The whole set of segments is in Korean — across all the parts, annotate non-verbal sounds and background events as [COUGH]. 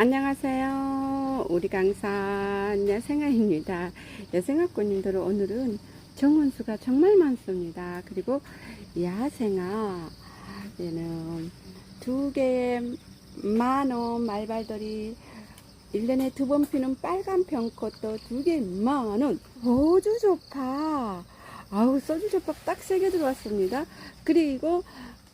안녕하세요. 우리 강산 야생아입니다. 야생아꽃님들은 오늘은 정원수가 정말 많습니다. 그리고 야생아 얘는 두 개의 만원 말발들이 1년에 두 번 피는 빨간 병꽃도 두 개 만원 호주 조파 아우 소주 조파 딱 세 개 들어왔습니다. 그리고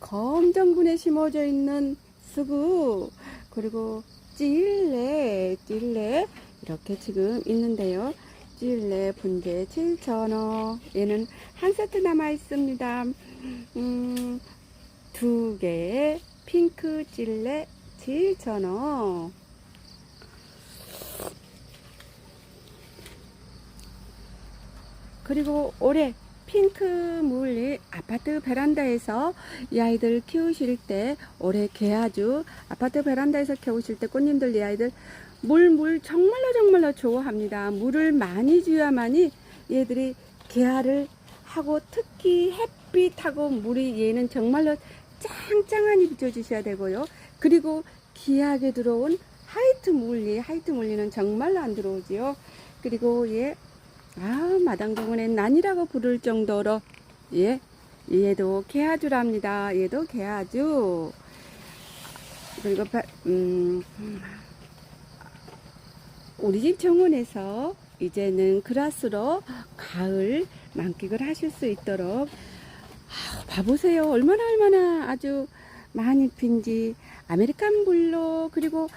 검정군에 심어져 있는 수구 그리고 찔레 찔레 이렇게 지금 있는데요. 찔레 분재 7,000원 얘는 한 세트 남아 있습니다. 음, 두 개의 핑크 찔레 7,000원 그리고 올해 핑크 물리 아파트 베란다에서 이 아이들 키우실 때 올해 개아주 아파트 베란다에서 키우실 때 꽃님들 이 아이들 물물 정말로 정말로 좋아합니다. 물을 많이 줘야만이 얘들이 개아를 하고 특히 햇빛하고 물이 얘는 정말로 짱짱하니 비춰주셔야 되고요. 그리고 귀하게 들어온 하이트 물리 하이트 물리는 정말로 안 들어오지요. 그리고 얘 아, 마당정원의 난이라고 부를 정도로, 예, 얘도 개아주랍니다. 얘도 개아주. 그리고, 바- 음, 우리 집 정원에서 이제는 그라스로 가을 만끽을 하실 수 있도록, 아, 봐보세요. 얼마나 얼마나 아주 많이 핀지, 아메리칸 블루, 그리고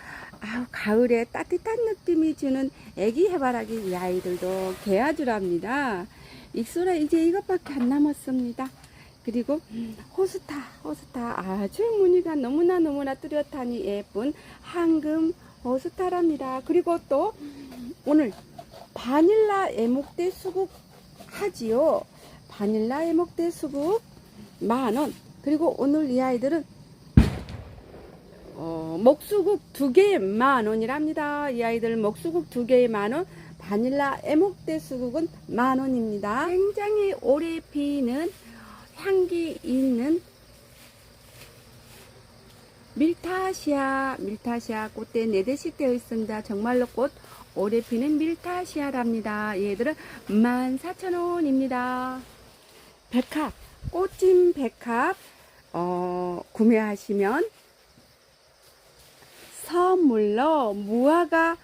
아우, 가을에 따뜻한 느낌이 주는 애기 해바라기 이 아이들도 개아주랍니다. 익소라 이제 이것밖에 안 남았습니다. 그리고 호스타, 호스타 아주 무늬가 너무나 너무나 뚜렷하니 예쁜 황금 호스타랍니다. 그리고 또 오늘 바닐라 애목대 수국 하지요. 바닐라 애목대 수국 만원. 그리고 오늘 이 아이들은 어, 먹수국 두 개에 만 원이랍니다. 이 아이들 먹수국 두 개에 만 원, 바닐라 애목대 수국은 만 원입니다. 굉장히 오래 피는 향기 있는 밀타시아, 밀타시아 꽃대 네 대씩 되어 있습니다. 정말로 꽃 오래 피는 밀타시아랍니다. 얘들은 14,000원입니다. 백합, 꽃찜 백합, 어, 구매하시면 선물로 무화과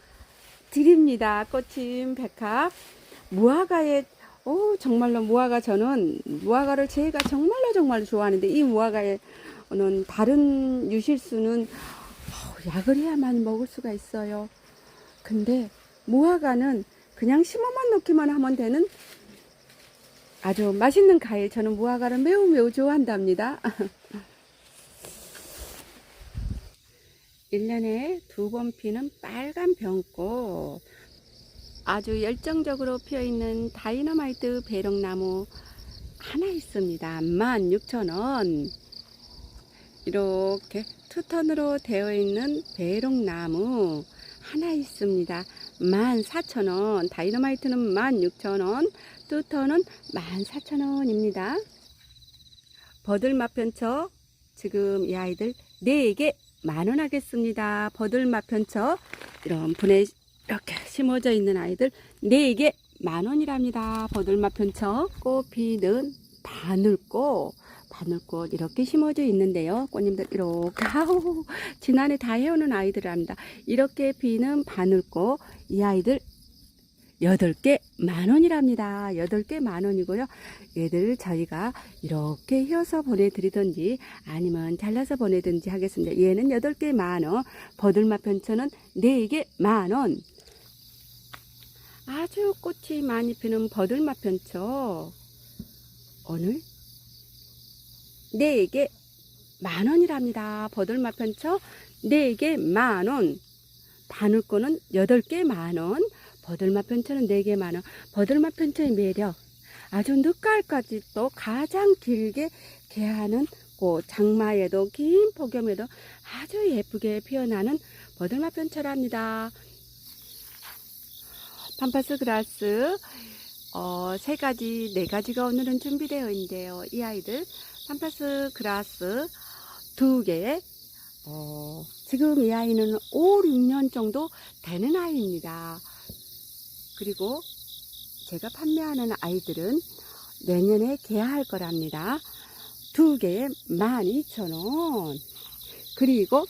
드립니다. 꽃임 백합. 무화과에, 오, 정말로 무화과 저는 무화과를 제가 정말로 정말로 좋아하는데 이 무화과에는 다른 유실수는 어우, 약을 해야만 먹을 수가 있어요. 근데 무화과는 그냥 심어만 놓기만 하면 되는 아주 맛있는 과일. 저는 무화과를 매우 매우 좋아한답니다. [LAUGHS] 1년에 두 번 피는 빨간 병꽃. 아주 열정적으로 피어있는 다이너마이트 배롱나무 하나 있습니다. 16,000원. 이렇게 투턴으로 되어 있는 배롱나무 하나 있습니다. 14,000원. 다이너마이트는 16,000원. 투턴은 14,000원입니다. 버들마편처 지금 이 아이들 4개 만 원 하겠습니다. 버들맛 편처 이런 분에 이렇게 심어져 있는 아이들 4개 만원이랍니다. 버들맛 편처 꽃 피는 바늘꽃 바늘꽃 이렇게 심어져 있는데요. 꽃님들 이렇게 아우 지난해 다 해오는 아이들랍니다. 이렇게 피는 바늘꽃 이 아이들 8개 만 원이랍니다. 8개 만 원이고요. 얘들 저희가 이렇게 휘어서 보내드리든지 아니면 잘라서 보내든지 하겠습니다. 얘는 8개 만 원, 버들맛 편처는 4개 만 원. 아주 꽃이 많이 피는 버들맛 편처. 오늘 4개 만 원이랍니다. 버들맛 편처 4개 만 원. 바늘꽃은 8개 만 원. 버들맛 편처는 4개 만원. 버들맛 편처의 매력. 아주 늦가을까지 또 가장 길게 개하는 꽃, 장마에도 긴 폭염에도 아주 예쁘게 피어나는 버들맛 편처랍니다. 팜파스 그라스 어, 세 가지, 네 가지가 오늘은 준비되어 있는데요. 이 아이들 팜파스 그라스 두 개, 어, 지금 이 아이는 5, 6년 정도 되는 아이입니다. 그리고 제가 판매하는 아이들은 내년에 개화할 거랍니다. 두 개에 12,000원. 그리고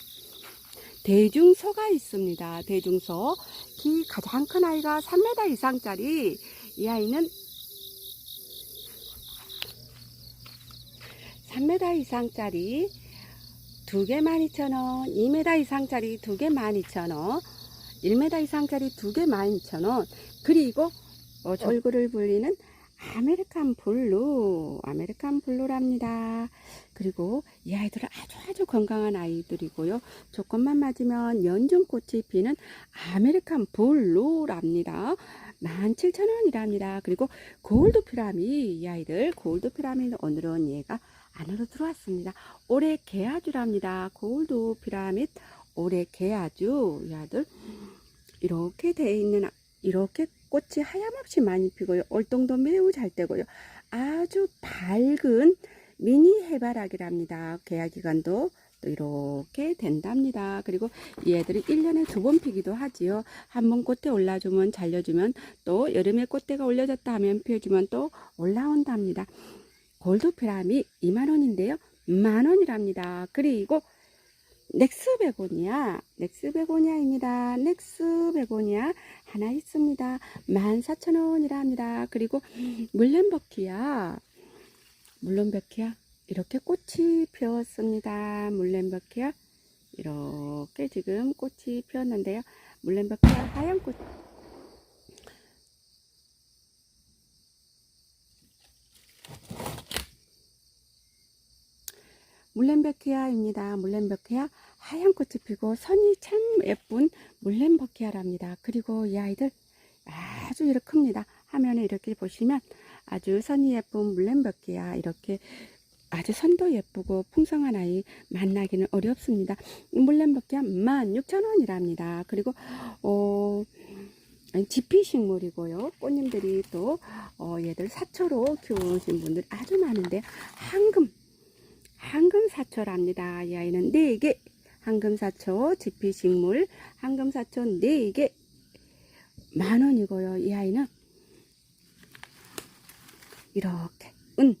대중소가 있습니다. 대중소. 키 가장 큰 아이가 3m 이상짜리. 이 아이는 3m 이상짜리 두개 12,000원, 2m 이상짜리 두개 12,000원, 1m 이상짜리 두개 12,000원, 그리고 어, 얼굴을 불리는 아메리칸 블루, 아메리칸 블루랍니다. 그리고 이 아이들은 아주 아주 건강한 아이들이고요. 조건만 맞으면 연중꽃이 피는 아메리칸 블루랍니다. 17,000원이랍니다. 그리고 골드 피라미, 이 아이들 골드 피라미 오늘은 얘가 안으로 들어왔습니다. 올해 개아주랍니다. 골드 피라밋 올해 개아주 이 아들 이렇게 돼 있는 아- 이렇게 꽃이 하염없이 많이 피고요. 올동도 매우 잘 되고요. 아주 밝은 미니 해바라기랍니다. 개화 기간도 또 이렇게 된답니다. 그리고 이 애들이 1년에 두 번 피기도 하지요. 한 번 꽃에 올라주면 잘려주면 또 여름에 꽃대가 올려졌다 하면 피워주면 또 올라온답니다. 골드 피라미 2만원인데요. 만원이랍니다. 그리고 넥스 베고니아, 넥스 베고니아입니다. 넥스 베고니아 하나 있습니다. 14,000원이랍니다. 그리고 물렌버키아, 물렌버키아 이렇게 꽃이 피었습니다. 물렌버키아 이렇게 지금 꽃이 피었는데요. 물렌버키아 하얀 꽃 물렌버키아입니다. 물렌버키아 하얀 꽃이 피고 선이 참 예쁜 물렌버키아랍니다. 그리고 이 아이들 아주 이렇게 큽니다. 화면에 이렇게 보시면 아주 선이 예쁜 물렌버키아 이렇게 아주 선도 예쁘고 풍성한 아이 만나기는 어렵습니다. 물렌버키아 16,000원이랍니다. 그리고 어 지피식물이고요. 꽃님들이 또 어, 얘들 사초로 키우신 분들 아주 많은데 황금 황금사초랍니다. 이 아이는 4개 황금사초 지피식물 황금사초 4개 만원이고요. 이 아이는 이렇게 은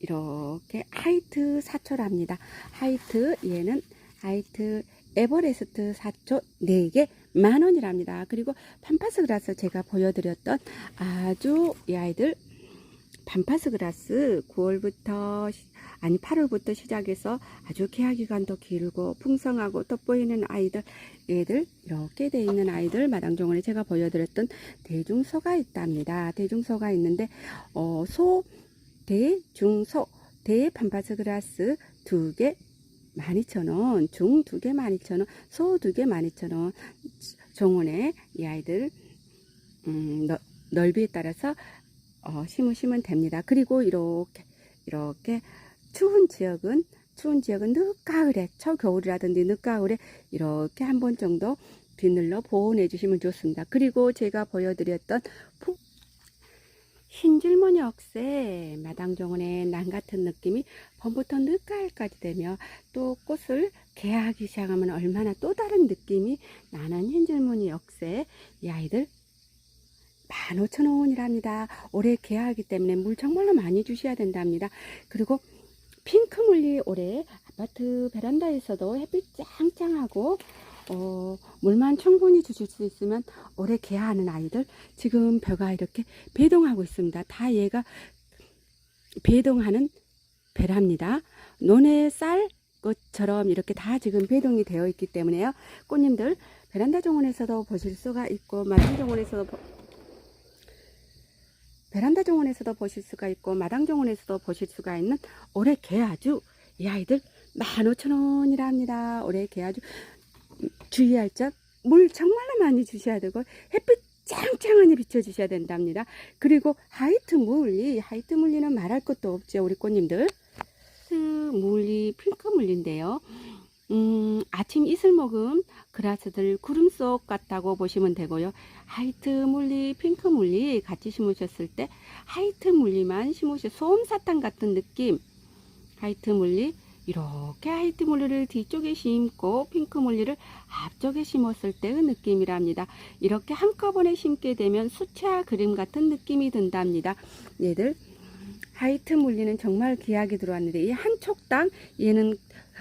이렇게 하이트 사초랍니다. 하이트 얘는 하이트 에버레스트 사초 4개 만원이랍니다. 그리고 판파스 그라스 제가 보여드렸던 아주 이 아이들 반파스 그라스 9월부터 아니 8월부터 시작해서 아주 개화 기간도 길고 풍성하고 돋보이는 아이들 얘들 이렇게 돼 있는 아이들 마당정원에 제가 보여드렸던 대중소가 있답니다. 대중소가 있는데 어, 소 대 중 소 대 반파스 그라스 두개 12,000원, 중 두 개 12,000원, 소 두 개 12,000원, 정원에 이 아이들, 음, 너, 넓이에 따라서 어, 심으시면 됩니다. 그리고 이렇게 이렇게 추운 지역은 추운 지역은 늦가을에 초겨울이라든지 늦가을에 이렇게 한 번 정도 비늘로 보온해 주시면 좋습니다. 그리고 제가 보여드렸던 푸- 흰줄무늬 억새 마당정원의 난 같은 느낌이 봄부터 늦가을까지 되며 또 꽃을 개하기 시작하면 얼마나 또 다른 느낌이 나는 흰줄무늬 억새 이 아이들 15,000원이랍니다. 올해 개화하기 때문에 물 정말로 많이 주셔야 된답니다. 그리고 핑크물리 올해 아파트 베란다에서도 햇빛 짱짱하고 어, 물만 충분히 주실 수 있으면 올해 개화하는 아이들 지금 벼가 이렇게 배동하고 있습니다. 다 얘가 배동하는 배랍니다. 논에 쌀 것처럼 이렇게 다 지금 배동이 되어 있기 때문에요. 꽃님들 베란다 정원에서도 보실 수가 있고 마당 정원에서도 보- 베란다 정원에서도 보실 수가 있고 마당 정원에서도 보실 수가 있는 올해 개아주 이 아이들 15,000원이랍니다. 올해 개아주 주의할 점 물 정말로 많이 주셔야 되고 햇빛 짱짱하니 비춰주셔야 된답니다. 그리고 하이트 물리 하이트 물리는 말할 것도 없죠 우리 꽃님들 하이트 물리 핑크 물리인데요. 음, 아침 이슬 먹음 그라스들 구름 속 같다고 보시면 되고요. 하이트 물리, 핑크 물리 같이 심으셨을 때 하이트 물리만 심으셔 솜사탕 같은 느낌. 하이트 물리, 이렇게 화이트 물리를 뒤쪽에 심고 핑크 물리를 앞쪽에 심었을 때의 느낌이랍니다. 이렇게 한꺼번에 심게 되면 수채화 그림 같은 느낌이 든답니다. 얘들 화이트 물리는 정말 귀하게 들어왔는데 이 한 촉당 얘는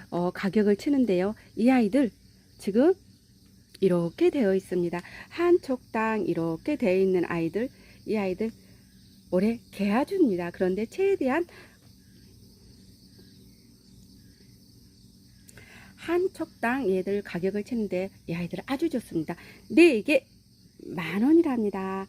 어, 가격을 치는데요. 이 아이들 지금 이렇게 되어 있습니다. 한 촉당 이렇게 되어 있는 아이들 이 아이들 올해 개아주입니다. 그런데 최대한 한 촉당 얘들 가격을 치는데 이 아이들 아주 좋습니다. 네 개 만 원이랍니다.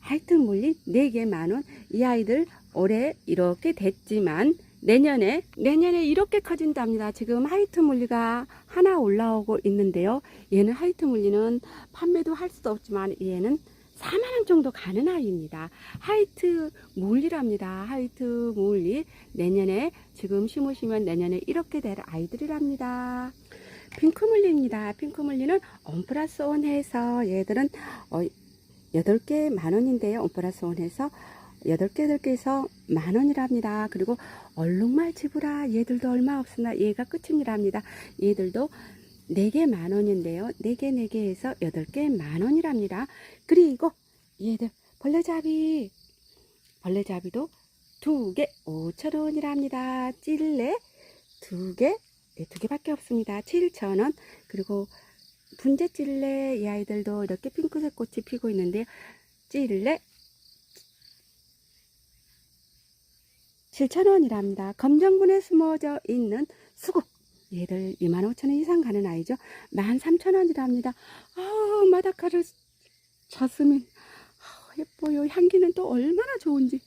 하여튼 물리 네 개 만 원. 이 아이들 올해 이렇게 됐지만 내년에 내년에 이렇게 커진답니다. 지금 하이트 물리가 하나 올라오고 있는데요. 얘는 하이트 물리는 판매도 할 수도 없지만 얘는 4만 원 정도 가는 아이입니다. 하이트 물리랍니다. 하이트 물리 내년에 지금 심으시면 내년에 이렇게 될 아이들이랍니다. 핑크물리입니다. 핑크물리는 원 플러스 원 해서 얘들은 어, 8개 만 원인데요. 원 플러스 원 해서 8개 8개 해서 만 원이랍니다. 그리고 얼룩말 지브라 얘들도 얼마 없으나 얘가 끝입니랍니다. 얘들도 4개 만 원인데요. 4개 4개 해서 8개 만 원이랍니다. 그리고 얘들 벌레잡이 벌레잡이도 2개 5천 원이랍니다. 찔레 2개 네, 두 개밖에 없습니다. 7천 원. 그리고 분재 찔레 이 아이들도 이렇게 핑크색 꽃이 피고 있는데요. 찔레 7,000원이랍니다. 검정분에 숨어져 있는 수국. 얘들 25,000원 이상 가는 아이죠. 13,000원이랍니다. 아우, 마다카르 자스민. 아우, 예뻐요. 향기는 또 얼마나 좋은지.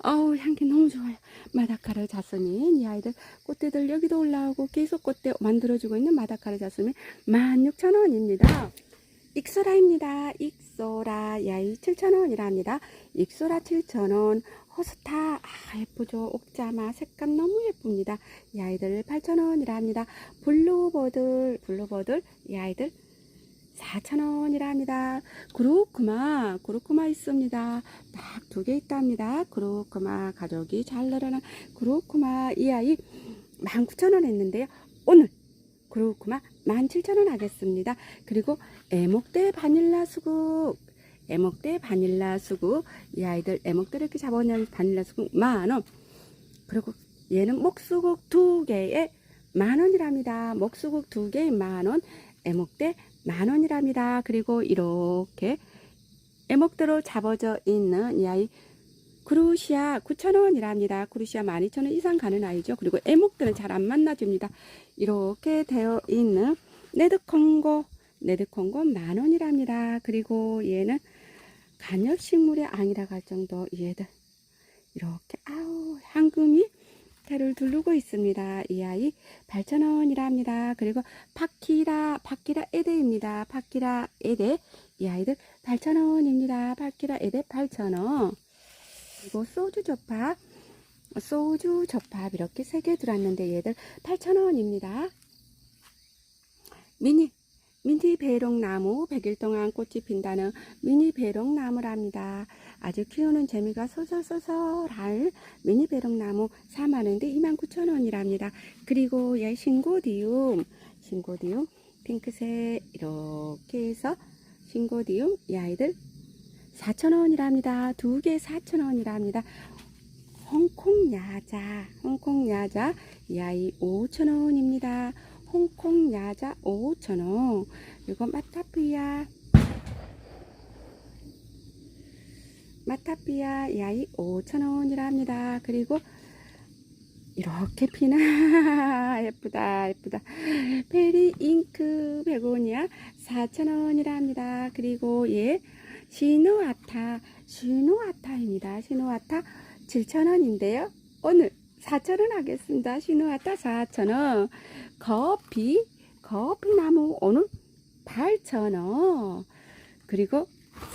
아우, 향기 너무 좋아요. 마다카르 자스민. 이 아이들 꽃대들 여기도 올라오고 계속 꽃대 만들어주고 있는 마다카르 자스민. 16,000원입니다. 익소라입니다. 익소라 야이 7,000원이랍니다. 익소라 7,000원. 호스타 아 예쁘죠 옥자마 색감 너무 예쁩니다 이 아이들 8,000원이랍니다 블루버들 블루버들 이 아이들 4,000원이랍니다 그로크마 그로크마 있습니다 딱 두 개 있답니다 그로크마 가족이 잘 늘어난 그로크마 이 아이 19,000원 했는데요 오늘 그로크마 17,000원 하겠습니다. 그리고 애목대 바닐라 수국. 애목대 바닐라 수국. 이 아이들 애목대 이렇게 잡아놓은 바닐라 수국 만원. 그리고 얘는 목수국 두 개에 만원이랍니다. 목수국 두 개에 만원. 애목대 만원이랍니다. 그리고 이렇게 애목대로 잡아져 있는 이 아이 크루시아 9,000원이랍니다. 크루시아 12,000원 이상 가는 아이죠. 그리고 애목들은 잘 안 만나줍니다. 이렇게 되어 있는 네드콩고 네드콩고 만원이랍니다. 그리고 얘는 간엽식물의 앙이라고 할 정도 얘들 이렇게 아우 황금이 태를 두르고 있습니다. 이 아이 8,000원이랍니다. 그리고 파키라 파키라 에데입니다. 파키라 에데 이 아이들 8,000원입니다. 파키라 에데 8,000원 그리고 소주 접합 소주 접합 이렇게 세 개 들어왔는데 얘들 8,000원입니다. 미니 미니 배롱나무 100일 동안 꽃이 핀다는 미니 배롱나무랍니다. 아주 키우는 재미가 소설소설할 미니 배롱나무 4만원인데 29,000원이랍니다. 그리고 얘 신고디움 신고디움 핑크색 이렇게 해서 신고디움 이 아이들 4,000원이랍니다. 두 개 4,000원이랍니다. 홍콩 야자 홍콩 야자 이 아이 5,000원입니다. 홍콩 야자 5,000원. 그리고 마타피아. 마타피아 야이 5,000원이랍니다. 그리고 이렇게 피나 [LAUGHS] 예쁘다 예쁘다 페리 잉크 베고니아 4,000원이랍니다. 그리고 얘 시누아타 시누아타입니다. 시누아타 7,000원인데요. 오늘 4,000원 하겠습니다. 시누아타 4,000원. 커피, 커피 나무 오늘 8,000원. 그리고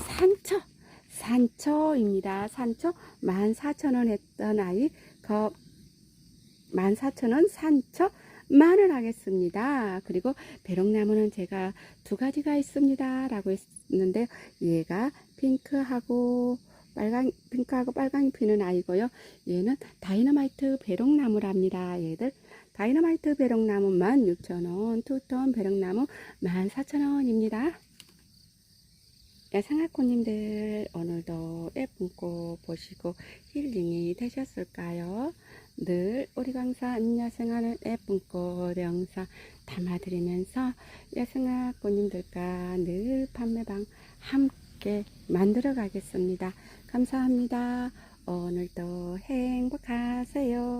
산초, 산초입니다. 산초 14,000원 했던 아이, 거 14,000원 산초 만원 하겠습니다. 그리고 배롱나무는 제가 두 가지가 있습니다. 라고 했 는데 얘가 핑크하고 빨강, 핑크하고 빨강이 피는 아이고요. 얘는 다이너마이트 배롱나무랍니다. 얘들 다이너마이트 배롱나무 16,000원, 투톤 배롱나무 14,000원입니다. 야생아코님들 오늘도 예쁜 꽃 보시고 힐링이 되셨을까요? 늘 우리 강사 안녕생하는 예쁜 꽃 영상 담아드리면서 야생아코님들과 늘 판매방 함께 만들어 가겠습니다. 감사합니다. 오늘도 행복하세요.